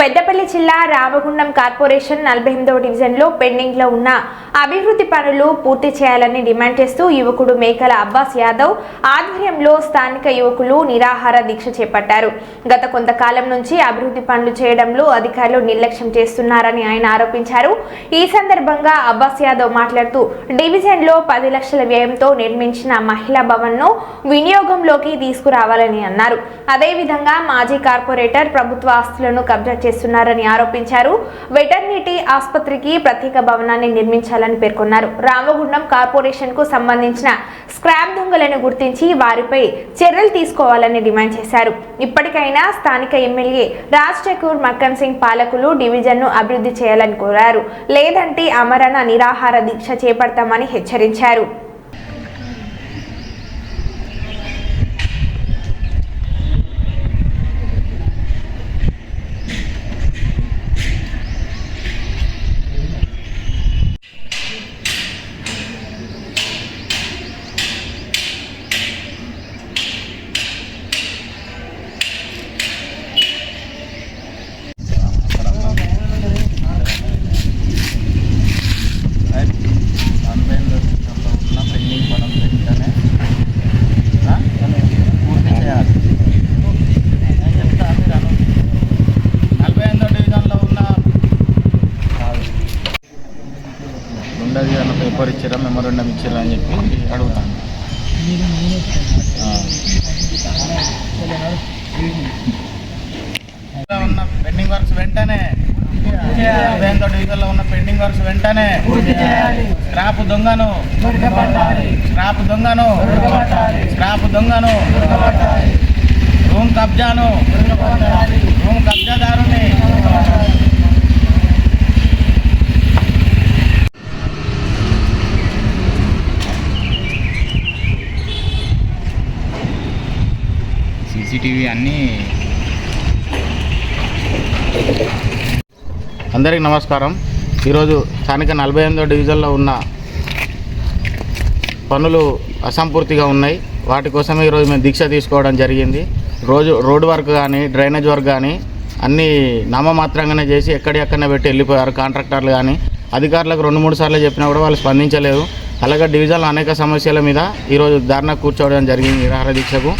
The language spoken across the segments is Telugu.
పెద్దపల్లి జిల్లా రామగుండం కార్పొరేషన్ నలభై ఎనిమిదవ డివిజన్లో పెండింగ్లో ఉన్న అభివృద్ధి పనులు పూర్తి చేయాలని డిమాండ్ చేస్తూ యువకుడు మేకల అబ్బాస్ యాదవ్ ఆధ్వర్యంలో స్థానిక యువకులు నిరాహార దీక్ష చేపట్టారు. గత కొంతకాలం నుంచి అభివృద్ధి పనులు చేయడంలో అధికారులు నిర్లక్ష్యం చేస్తున్నారని ఆయన ఆరోపించారు. ఈ సందర్భంగా అబ్బాస్ యాదవ్ మాట్లాడుతూ డివిజన్లో పది లక్షల వ్యయంతో నిర్మించిన మహిళా భవన్ను వినియోగంలోకి తీసుకురావాలని అన్నారు. అదేవిధంగా మాజీ కార్పొరేటర్ ప్రభుత్వ ఆస్తులను కబ్జా చేస్తున్నారని ఆరోపించారు. వెటర్నిటీ ఆసుపత్రికి ప్రత్యేక భవనాన్ని నిర్మించాలని పేర్కొన్నారు. రామగుండం కార్పొరేషన్కు సంబంధించిన స్క్రాప్ దొంగలను గుర్తించి వారిపై చర్యలు తీసుకోవాలని డిమాండ్ చేశారు. ఇప్పటికైనా స్థానిక ఎమ్మెల్యే రాజ్ ఠాకూర్ మక్కన్ సింగ్ పాలకులు డివిజన్ను అభివృద్ధి చేయాలని కోరారు. లేదంటే అమరణ నిరాహార దీక్ష చేపడతామని హెచ్చరించారు ఆన్లైన్లో సిస్టంలో ఉన్న పెండింగ్ పనులు వెంటనే ఆ, పూర్తి చేయాలి నేను చెప్తా మీరు అను నలభై ఎనిమిదో డివిజన్లో ఉన్న ఉండదు అన్న పేపర్ ఇచ్చారా మెమోరండం ఇచ్చారా అని చెప్పి అడుగుతాను. ఉన్న పెండింగ్ వర్క్స్ వెంటనే. నలభై ఉన్న పెండింగ్ వర్క్స్ వెంటనే. స్క్రాప్ దొంగను. స్క్రాప్ దొంగను. స్క్రాప్ దొంగను. రూమ్ కబ్జాను. రూమ్ కబ్జాదారుని. సీసీటీవీ అన్నీ. అందరికీ నమస్కారం. ఈరోజు స్థానిక నలభై ఎనిమిదో డివిజన్లో ఉన్న పనులు అసంపూర్తిగా ఉన్నాయి. వాటి కోసమే ఈరోజు మేము దీక్ష తీసుకోవడం జరిగింది. రోజు రోడ్ వర్క్ కానీ డ్రైనేజ్ వర్క్ కానీ అన్నీ నామమాత్రంగానే చేసి ఎక్కడెక్కడనే పెట్టి వెళ్ళిపోయారు కాంట్రాక్టర్లు కానీ. అధికారులకు రెండు మూడు సార్లు చెప్పినా కూడా వాళ్ళు స్పందించలేదు. అలాగే డివిజన్లో అనేక సమస్యల మీద ఈరోజు ధర్నా కూర్చోవడం జరిగింది. నిరాహార దీక్షకు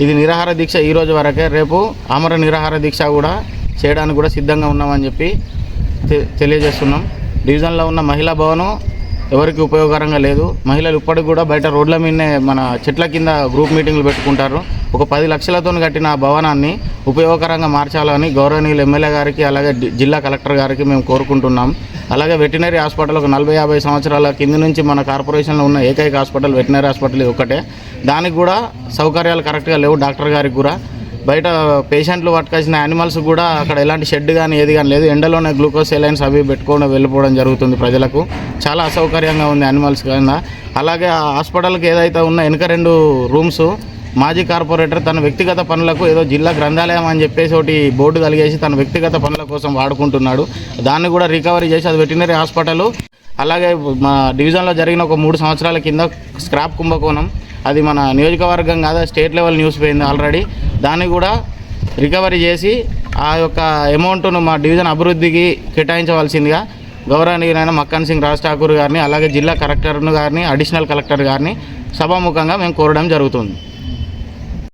ఇది నిరాహార దీక్ష ఈ రోజు వరకే. రేపు ఆమర నిరాహార దీక్ష కూడా చేయడానికి కూడా సిద్ధంగా ఉన్నామని చెప్పి తె- తెలియజేస్తున్నాం. డివిజన్లో ఉన్న మహిళా భవనం ఎవరికి ఉపయోగకరంగా లేదు. మహిళలు ఇప్పటికి కూడా బయట రోడ్ల మీదనే మన చెట్ల కింద గ్రూప్ మీటింగ్లు పెట్టుకుంటారు. ఒక పది లక్షలతో కట్టిన ఆ భవనాన్ని ఉపయోగకరంగా మార్చాలని గౌరవనీయులు ఎమ్మెల్యే గారికి అలాగే జిల్లా కలెక్టర్ గారికి మేము కోరుకుంటున్నాం. అలాగే వెటనరీ హాస్పిటల్ ఒక నలభై యాభై సంవత్సరాల కింది నుంచి మన కార్పొరేషన్లో ఉన్న ఏకైక హాస్పిటల్ వెటనరీ హాస్పిటల్ ఒకటే దానికి కూడా సౌకర్యాలు కరెక్ట్గా లేవు డాక్టర్ గారికి కూడా. బయట పేషెంట్లు పట్టుకొచ్చిన యానిమల్స్ కూడా అక్కడ ఎలాంటి షెడ్ కానీ ఏది కానీ లేదు. ఎండలోనే గ్లూకోజ్ సెలైన్స్ అవి పెట్టుకోవడం వెళ్ళిపోవడం జరుగుతుంది ప్రజలకు. చాలా అసౌకర్యంగా ఉంది యానిమల్స్ కింద. అలాగే ఆ హాస్పిటల్కి ఏదైతే ఉన్న వెనక రెండు రూమ్స్ మాజీ కార్పొరేటర్ తన వ్యక్తిగత పనులకు ఏదో జిల్లా గ్రంథాలయం అని చెప్పేసి ఒకటి బోర్డు కలిగేసి తన వ్యక్తిగత పనుల కోసం వాడుకుంటున్నాడు. దాన్ని కూడా రికవరీ చేసి అది వెటనరీ హాస్పిటల్. అలాగే మా డివిజన్లో జరిగిన ఒక మూడు సంవత్సరాల కింద స్క్రాప్ కుంభకోణం. అది మన నియోజకవర్గం కాదా స్టేట్ లెవెల్ న్యూస్ పోయింది ఆల్రెడీ. దాన్ని కూడా రికవరీ చేసి ఆ యొక్క అమౌంట్ను మా డివిజన్ అభివృద్ధికి కేటాయించవలసిందిగా గౌరవనీయులైన మక్కన్ సింగ్ రాజ్ ఠాకూర్ గారిని అలాగే జిల్లా కలెక్టర్ను గారిని అడిషనల్ కలెక్టర్ గారిని సభాముఖంగా మేము కోరడం జరుగుతుంది.